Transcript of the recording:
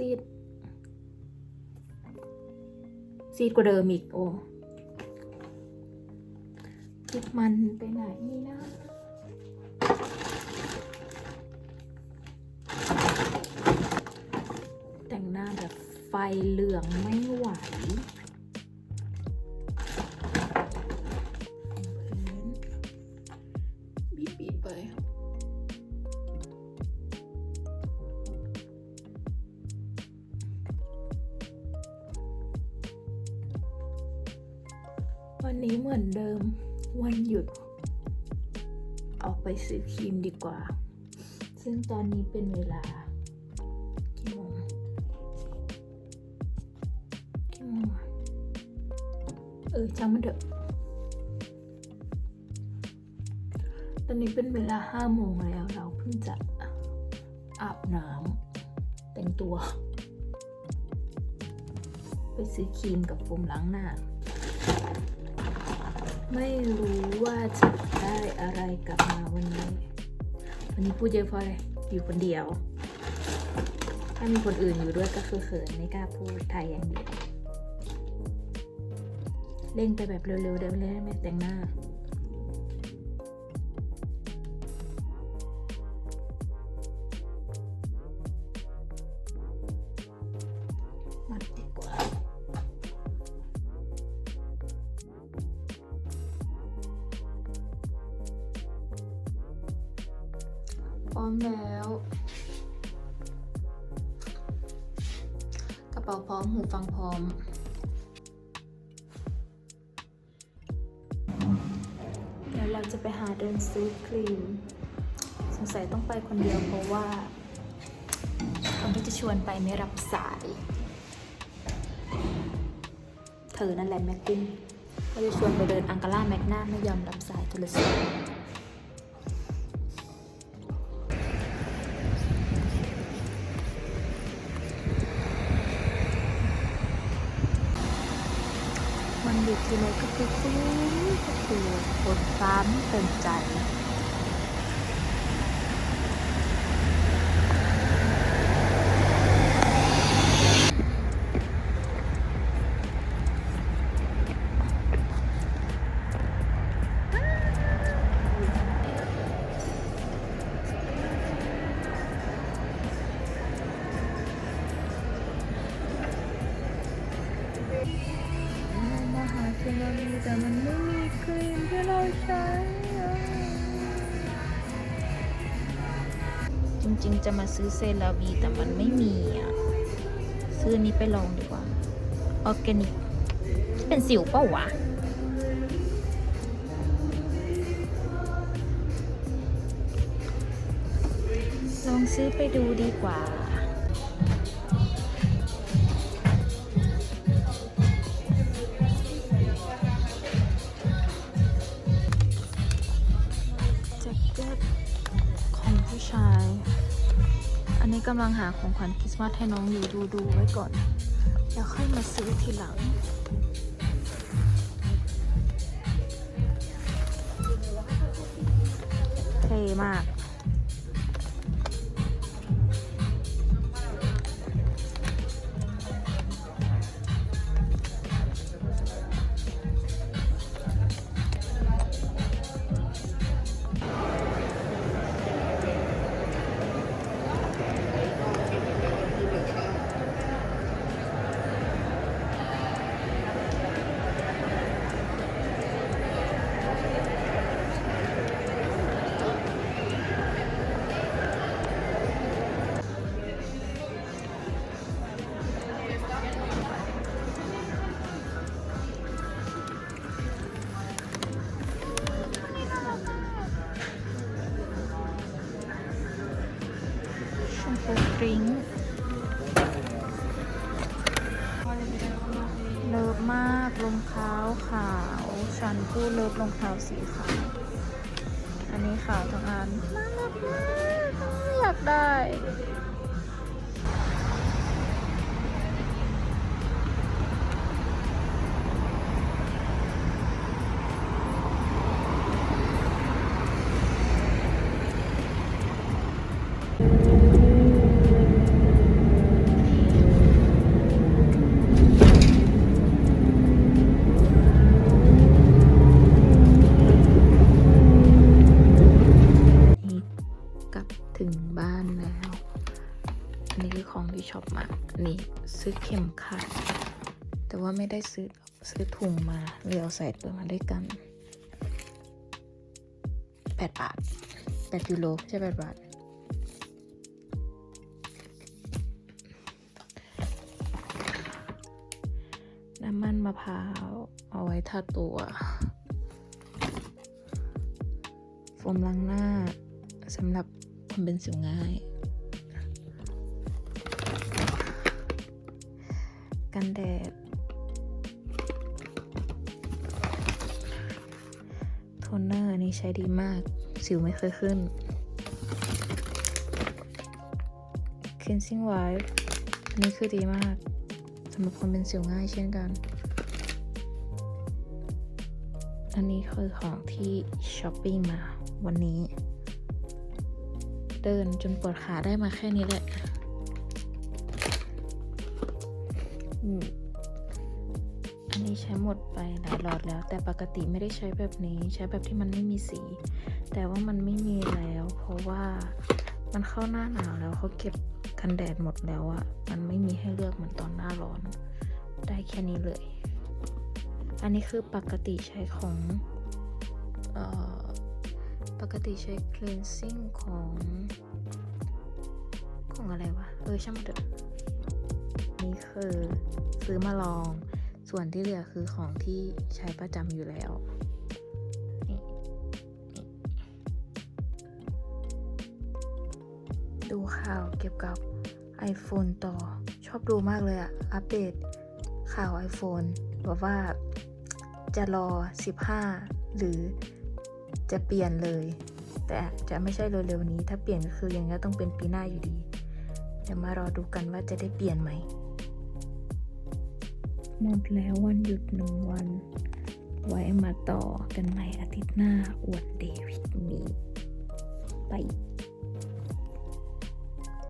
ซีด ซีดกว่าเดิมอีกโอ้คลิปมันไปไหนนี่นะแต่งหน้าแบบไฟเหลืองไม่ไหว วันนี้เหมือนเดิม วันหยุด ออกไปซื้อครีมดีกว่า ซึ่งตอนนี้เป็นเวลากี่โมงกี่โมงเออช่างมันเถอะ ตอนนี้เป็นเวลาห้าโมงแล้วเราเพิ่งจะอาบน้ำแต่งตัว ไปซื้อครีมกับโฟมล้างหน้า ไม่รู้ว่าจะได้อะไรกลับมาวันนี้ วันนี้พูดเยอะเพราะอะไรอยู่คนเดียว ถ้ามีคนอื่นอยู่ด้วยก็คือเขินไม่กล้าพูดไทยอย่างเดียวเล่นไปแบบเร็วๆเดี๋ยวเลยไม่แต่งหน้า ร้อมแล้ว กระเป๋าพร้อมหูฟังพร้อม เดี๋ยวเราจะไปหาเดินซื้อครีม สงสัยต้องไปคนเดียวเพราะว่าคนที่จะชวนไปไม่รับสาย เธอนั่นแหละแม็กกุ้งเขาจะชวนไปเดินอังการ่าแมกนาไม่ยอมรับสายโทรศัพท์ ดทีไหนก็คือคุ้มก็คือคนฟ้ามเต็มใจ มาหาเซรามีแต่มันไม่มีครีมที่เราใช้อะจริงๆ จะมาซื้อเซราวีแต่มันไม่มีอะ ซื้อนนี้ไปลองดีกว่า ออร์แกนิก เป็นสิวเปล่าวะลองซื้อไปดูดีกว่า ชาย อันนี้กำลังหาของขวัญคริสต์มาสให้น้องอยู่ดูดูๆไว้ก่อน แล้วค่อยมาซื้อทีหลัง เท่มาก มพูดริงเลิฟมากรองเท้าขาวฉันกู้เลิฟรองเท้าสีขาว อันนี้ขาวทั้งอันน่ารักมากอยากได้ ข็มขัด แต่ว่าไม่ได้ซื้อซื้อถุงมาเลยเอาใส่ตัวมาด้วยกันแปดบาทแปดยูโรใช่แปดบาท น้ำมันมะพร้าวเอาไว้ทาตัวโฟมล้างหน้าสำหรับคนเป็นสิวง่าย กันแดด โทนเนอร์อันนี้ใช้ดีมาก สิวไม่เคยขึ้น cleansing wipe อันนี้คือดีมากสำหรับคนเป็นสิวง่ายเช่นกัน อันนี้คือของที่ช้อปปิ้งมาวันนี้ เดินจนปวดขาได้มาแค่นี้แหละ นี้ใช้หมดไปหลายหลอดแล้ว แต่ปกติไม่ได้ใช้แบบนี้ ใช้แบบที่มันไม่มีสี แต่ว่ามันไม่มีแล้ว เพราะว่ามันเข้าหน้าหนาวแล้วเขาเก็บกันแดดหมดแล้วอะมันไม่มีให้เลือกเหมือนตอนหน้าร้อน ได้แค่นี้เลย อันนี้คือปกติใช้ของออปกติใช้ cleansing ของ ของอะไรวะ เออช่างมันเถอะนี่คือซื้อมาลอง ส่วนที่เหลือคือของที่ใช้ประจำอยู่แล้วดูข่าวเกี่ยวกับ iPhone ต่อชอบดูมากเลยอะอัปเดตข่าว iPhone บอกว่าจะรอ 15 หรือจะเปลี่ยนเลย แต่จะไม่ใช่เร็วๆนี้ ถ้าเปลี่ยนก็คือยังไงก็ต้องเป็นปีหน้าอยู่ดี เดี๋ยวมารอดูกันว่าจะได้เปลี่ยนไหม หมดแล้ววันหยุดหนึ่งวัน ไว้มาต่อกันใหม่อาทิตย์หน้าอวดเดวิดมีไป